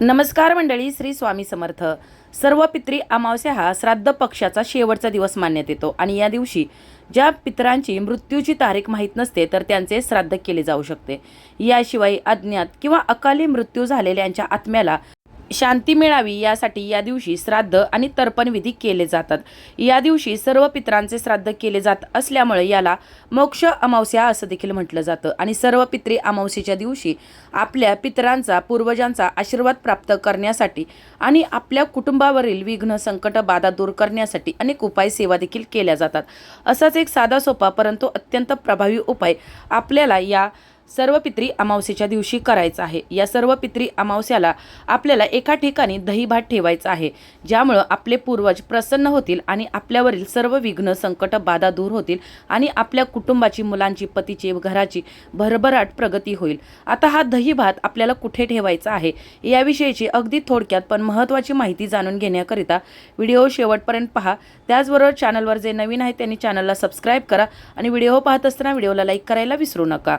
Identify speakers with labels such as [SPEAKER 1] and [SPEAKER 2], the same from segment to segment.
[SPEAKER 1] नमस्कार मंडळी श्री स्वामी समर्थ. सर्व पित्री अमावस्या हा श्राद्ध पक्षाचा शेवटचा दिवस मानण्यात येतो आणि या दिवशी ज्या पितरांची मृत्यूची तारीख माहीत नसते तर त्यांचे श्राद्ध केले जाऊ शकते. याशिवाय अज्ञात किंवा अकाली मृत्यू झालेल्यांच्या आत्म्याला शांती मिळावी यासाठी या दिवशी श्राद्ध आणि तर्पण विधी केले जातात. या दिवशी सर्व पितरांचे श्राद्ध केले जात असल्यामुळे याला मोक्ष अमावस्या असं देखील म्हटलं जातं. आणि सर्व पित्री अमावस्येच्या दिवशी आपल्या पितरांचा पूर्वजांचा आशीर्वाद प्राप्त करण्यासाठी आणि आपल्या कुटुंबावरील विघ्न संकट बाधा दूर करण्यासाठी अनेक उपाय सेवा देखील केल्या जातात. असाच एक साधा सोपा परंतु अत्यंत प्रभावी उपाय आपल्याला या सर्व पित्री अमावस्येच्या दिवशी करायचं आहे. या सर्व पित्री अमावस्याला आपल्याला एका ठिकाणी दहीभात ठेवायचा आहे. ज्यामुळं आपले पूर्वज प्रसन्न होतील आणि आपल्यावरील सर्व विघ्न संकट बाधा दूर होतील आणि आपल्या कुटुंबाची मुलांची पतीची घराची भरभराट प्रगती होईल. आता हा दहीभात आपल्याला कुठे ठेवायचा आहे? याविषयीची अगदी थोडक्यात पण महत्त्वाची माहिती जाणून घेण्याकरिता व्हिडिओ शेवटपर्यंत पहा. त्याचबरोबर चॅनलवर जे नवीन आहे त्यांनी चॅनलला सबस्क्राईब करा आणि व्हिडिओ पाहत असताना व्हिडिओला लाईक करायला विसरू नका.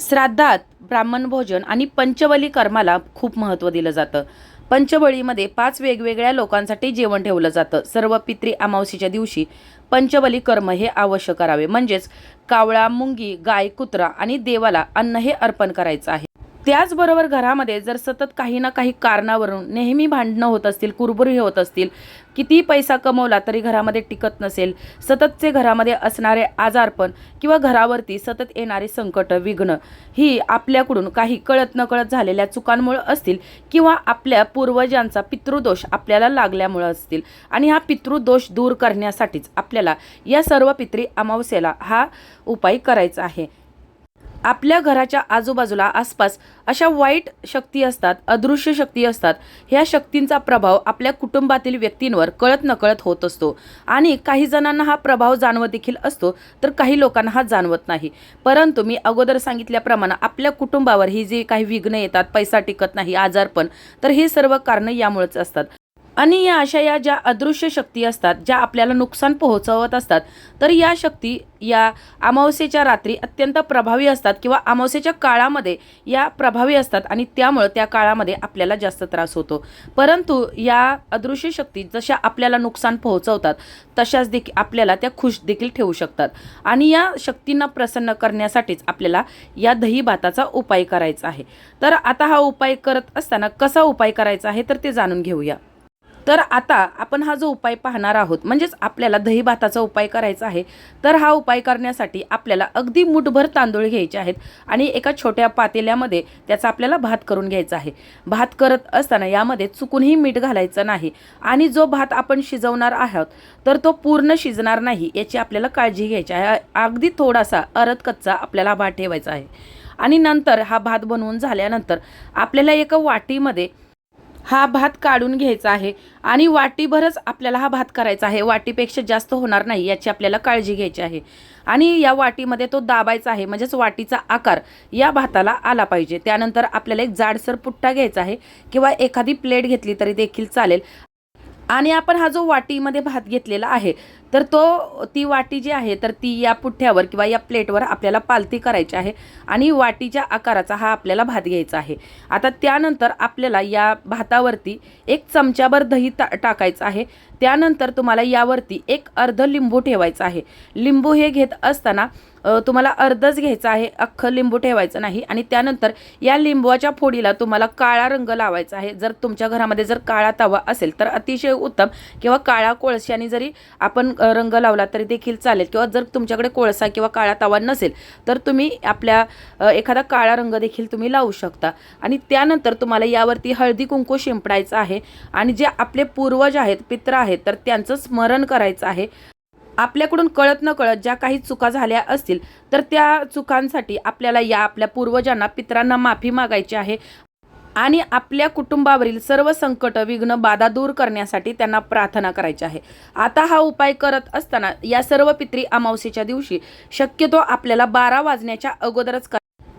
[SPEAKER 1] श्राद्धात ब्राह्मण भोजन आणि पंचबली कर्माला खूप महत्त्व दिलं जातं. पंचबळीमध्ये पाच वेगवेगळ्या लोकांसाठी जेवण ठेवलं जातं. सर्व पित्री अमावस्येच्या दिवशी पंचबली कर्म हे अवश्य करावे. म्हणजेच कावळा मुंगी गाय कुत्रा आणि देवाला अन्न हे अर्पण करायचं आहे. त्याचबरोबर घरामध्ये जर सतत काही ना काही कारणावरून नेहमी भांडणं होत असतील कुरबुरी होत असतील किती पैसा कमवला तरी घरामध्ये टिकत नसेल सततचे घरामध्ये असणारे आजारपण किंवा घरावरती सतत येणारे संकट विघ्न ही आपल्याकडून काही कळत नकळत झालेल्या चुकांमुळे असतील किंवा आपल्या पूर्वजांचा पितृदोष आपल्याला लागल्यामुळं असतील. आणि हा पितृदोष दूर करण्यासाठीच आपल्याला या सर्व पित्री अमावस्येला हा उपाय करायचा आहे. आपल्या घराच्या आजूबाजूला आसपास अशा वाईट शक्ती असतात अदृश्य शक्ती असतात. ह्या शक्तींचा प्रभाव आपल्या कुटुंबातील व्यक्तींवर कळत नकळत होत असतो. आणि काही जणांना हा प्रभाव जाणवत देखील असतो तर काही लोकांना हा जाणवत नाही. परंतु मी अगोदर सांगितल्याप्रमाणे आपल्या कुटुंबावर ही जी काही विघ्न येतात पैसा टिकत नाही आजारपण तर हे सर्व कारणं यामुळेच असतात. आणि या अशा या ज्या अदृश्य शक्ती असतात ज्या आपल्याला नुकसान पोहोचवत असतात तर या शक्ती या अमावस्येच्या रात्री अत्यंत प्रभावी असतात किंवा अमावस्येच्या काळामध्ये या प्रभावी असतात आणि त्यामुळं त्या काळामध्ये आपल्याला जास्त त्रास होतो. परंतु या अदृश्य शक्ती जशा आपल्याला नुकसान पोहोचवतात तशाच देखील आपल्याला त्या खुश देखील ठेवू शकतात. आणि या शक्तींना प्रसन्न करण्यासाठीच आपल्याला या दही भाताचा उपाय करायचा आहे. तर आता हा उपाय करत असताना कसा उपाय करायचा आहे तर ते जाणून घेऊया. तर आता आपण हा जो उपाय पाहणार आहोत म्हणजेच आपल्याला दही भाताचा उपाय करायचा आहे तर हा उपाय करण्यासाठी आपल्याला अगदी मुठभर तांदूळ घ्यायचे आहेत आणि एका छोट्या पातेल्यामध्ये त्याचा आपल्याला भात करून घ्यायचा आहे. भात करत असताना यामध्ये चुकूनही मीठ घालायचं नाही आणि जो भात आपण शिजवणार आहोत तर तो पूर्ण शिजणार नाही याची आपल्याला काळजी घ्यायची आहे. अगदी थोडासा अरद कच्चा आपल्याला भात ठेवायचा आहे. आणि नंतर हा भात बनवून झाल्यानंतर आपल्याला एका वाटीमध्ये हा भात काढून घ्यायचा आहे. आणि वाटीभरच आपल्याला हा भात करायचा आहे. वाटीपेक्षा जास्त होणार नाही याची आपल्याला काळजी घ्यायची आहे. आणि या वाटीमध्ये तो दाबायचा आहे. म्हणजेच वाटीचा आकार या भाताला आला पाहिजे. त्यानंतर आपल्याला एक जाडसर पुट्टा घ्यायचा आहे. किंवा एखादी प्लेट घेतली तरी देखील चालेल. आणि आपण हा जो वाटीमध्ये भात घेतलेला आहे तर तो ती वाटी जी आहे तर ती या पुठ्यावर किंवा या प्लेटवर आपल्याला पालती करायची आहे आणि वाटीच्या आकाराचा हा आपल्याला भात घ्यायचा आहे. आता त्यानंतर आपल्याला या भातावरती एक चमच्याभर दही टा टाकायचं आहे. त्यानंतर तुम्हाला यावरती एक अर्ध लिंबू ठेवायचं आहे. लिंबू हे घेत असताना तुम्हाला अर्धच घ्यायचं आहे अख्खं लिंबू ठेवायचं नाही आणि त्यानंतर या लिंबूच्या फोडीला तुम्हाला काळा रंग लावायचा आहे. जर तुमच्या घरामध्ये जर काळा तवा असेल तर अतिशय उत्तम किंवा काळा कोळशाने जरी आपण रंग लावला तरी देखील चालेल. किंवा जर तुमच्याकडे कोळसा किंवा काळा तवा नसेल तर तुम्ही आपल्या एखादा काळा रंग देखील तुम्ही लावू शकता. आणि त्यानंतर तुम्हाला यावरती हळदी कुंकू शिंपडायचं आहे. आणि जे आपले पूर्वज आहेत पित्र आहेत तर त्यांचं स्मरण करायचं आहे. आपल्याकडून कळत न कळत ज्या काही चुका झाल्या असतील तर त्या चुकांसाठी आपल्याला या आपल्या पूर्वजांना पित्रांना माफी मागायची आहे. आणि आपल्या कुटुंबावरील सर्व संकट विघ्न बाधा दूर करण्यासाठी त्यांना प्रार्थना करायची आहे. आता हा उपाय करत असताना या सर्व पित्री अमावस्येच्या दिवशी शक्यतो आपल्याला बारा वाजण्याच्या अगोदरच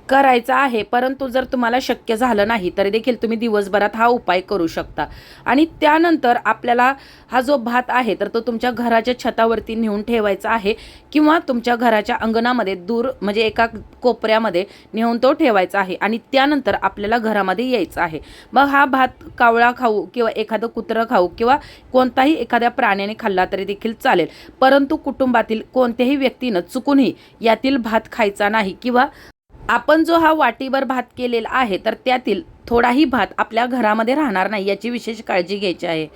[SPEAKER 1] करायचा आहे परंतु जर तुम्हाला शक्य झालं नाही तरी देखील तुम्ही दिवसभरात हा उपाय करू शकता. आणि त्यानंतर आपल्याला हा जो भात आहे तर तो तुमच्या घराच्या छतावरती नेऊन ठेवायचा आहे किंवा तुमच्या घराच्या अंगणामध्ये दूर म्हणजे एका कोपऱ्यामध्ये नेऊन तो ठेवायचा आहे आणि त्यानंतर आपल्याला घरामध्ये यायचं आहे. मग हा भात कावळा खाऊ किंवा एखादं कुत्रं खाऊ किंवा कोणताही एखाद्या प्राण्याने खाल्ला तरी देखील चालेल. परंतु कुटुंबातील कोणत्याही व्यक्तीनं चुकूनही यातील भात खायचा नाही किंवा आपण जो हा वाटीभर भात केलेला आहे तर त्यातील थोडाही भात आपल्या घरामध्ये राहणार नाही याची विशेष काळजी घ्यायची आहे.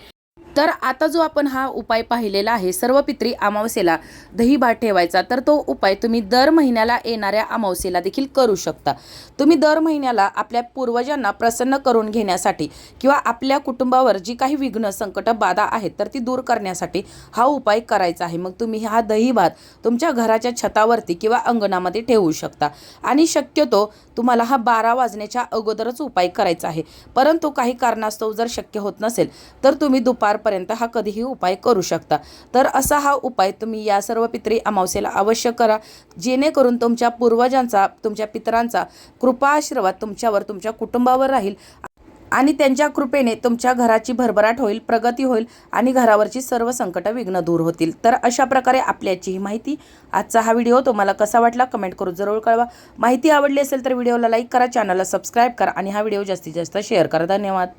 [SPEAKER 1] तर आता जो आपण हा उपाय पाहिलेला आहे सर्व पित्री अमावस्येला दही भात ठेवायचा तर तो उपाय तुम्ही दर महिन्याला येणाऱ्या अमावस्येला देखील करू शकता. तुम्ही दर महिन्याला आपल्या पूर्वजांना प्रसन्न करून घेण्यासाठी किंवा आपल्या कुटुंबावर जी काही विघ्न संकट बाधा आहेत तर ती दूर करण्यासाठी हा उपाय करायचा आहे. मग तुम्ही हा दही भात तुमच्या घराच्या छतावरती किंवा अंगणामध्ये ठेवू शकता. आणि शक्यतो तुम्हाला हा बारा वाजण्याच्या अगोदरच उपाय करायचा आहे. परंतु काही कारणास्तव जर शक्य होत नसेल तर तुम्ही दुपार दुपारपर्यंत हा कधीही उपाय करू शकता. तर असा हा उपाय तुम्ही या सर्व पित्री अमावस्येला अवश्य करा. जेणेकरून तुमच्या पूर्वजांचा तुमच्या पितरांचा कृपा आशीर्वाद तुमच्यावर तुमच्या कुटुंबावर राहील आणि त्यांच्या कृपेने तुमच्या घराची भरभराट होईल प्रगती होईल आणि घरावरची सर्व संकट विघ्न दूर होतील. तर अशा प्रकारे आपल्याची ही माहिती आजचा हा व्हिडिओ तुम्हाला कसा वाटला कमेंट करून जरूर कळवा. माहिती आवडली असेल तर व्हिडिओला लाईक करा चॅनलला सबस्क्राईब करा आणि हा व्हिडिओ जास्तीत जास्त शेअर करा. धन्यवाद.